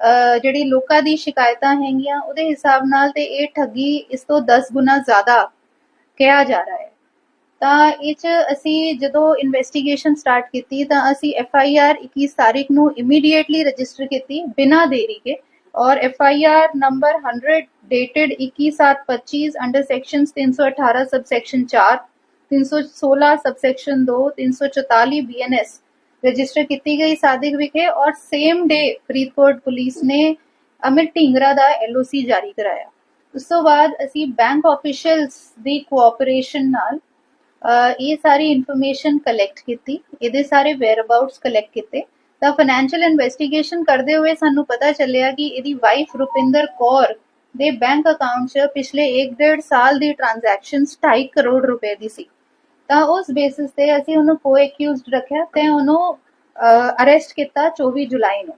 ਅਹ ਜਿਹੜੀ ਲੋਕਾਂ ਦੀ ਸ਼ਿਕਾਇਤਾਂ ਹੈਗੀਆਂ, ਉਹਦੇ ਹਿਸਾਬ ਨਾਲ ਤੇ ਇਹ ਠੱਗੀ ਇਸ ਤੋਂ 10 ਗੁਣਾ ਜ਼ਿਆਦਾ ਕਿਹਾ ਜਾ ਰਿਹਾ ਹੈ। ਤਾਂ ਇਹ ਚ ਅਸੀਂ ਜਦੋਂ ਇਨਵੈਸਟੀਗੇਸ਼ਨ ਸਟਾਰਟ ਕੀਤੀ, ਤਾਂ ਅਸੀਂ ਐਫ ਆਈ ਆਰ 21 ਤਾਰੀਖ ਨੂੰ ਇਮੀਡੀਏਟਲੀ ਰਜਿਸਟਰ ਕੀਤੀ, ਬਿਨਾ ਦੇਰੀ ਕੇ। ਔਰ F I R number 100 dated 21725 under sections 318 subsection 4 316 subsection 2 344 BNS register ਕੀਤੀ ਗਈ ਸਾਦਿਕ ਵਿਖੇ ਔਰ ਸੇਮ ਡੇ ਫਰੀਦਕੋਟ ਪੁਲਿਸ ਨੇ ਅਮਿਤ ਢਿੰਗਰਾ ਦਾ ਐਲਓਸੀ ਜਾਰੀ ਕਰਾਇਆ। ਉਸ ਤੋਂ ਬਾਅਦ ਅਸੀਂ ਬੈਂਕ ਆਫੀਸ਼ੀਅਲਸ ਦੀ ਕੋਆਪਰੇਸ਼ਨ ਨਾਲ ਇਹ ਸਾਰੀ ਇਨਫੋਰਮੇਸ਼ਨ ਕਲੈਕਟ ਕੀਤੀ, ਇਹਦੇ ਸਾਰੇ ਵੇਅਰ ਅਬਾਊਟਸ ਕਲੈਕਟ ਕੀਤੇ। ਤਾਂ ਫਾਈਨੈਂਸ਼ੀਅਲ ਇਨਵੈਸਟੀਗੇਸ਼ਨ ਕਰਦੇ ਹੋਏ ਸਾਨੂੰ ਪਤਾ ਚੱਲਿਆ ਕਿ ਇਹਦੀ ਵਾਈਫ ਰੁਪਿੰਦਰ ਕੌਰ ਦੇ ਬੈਂਕ ਅਕਾਊਂਟ 'ਚ ਪਿਛਲੇ 1.5 ਸਾਲ ਦੀ ਟ੍ਰਾਂਜੈਕਸ਼ਨਸ 2.5 ਕਰੋੜ ਰੁਪਏ ਦੀ ਸੀ। ਤਾਂ ਉਸ ਬੇਸਿਸ ਤੇ ਅਸੀਂ ਉਹਨੂੰ ਕੋ-ਅਕਿਊਜ਼ਡ ਰੱਖਿਆ ਤੇ ਉਹਨੂੰ ਅਰੈਸਟ ਕੀਤਾ 24 ਜੁਲਾਈ ਨੂੰ।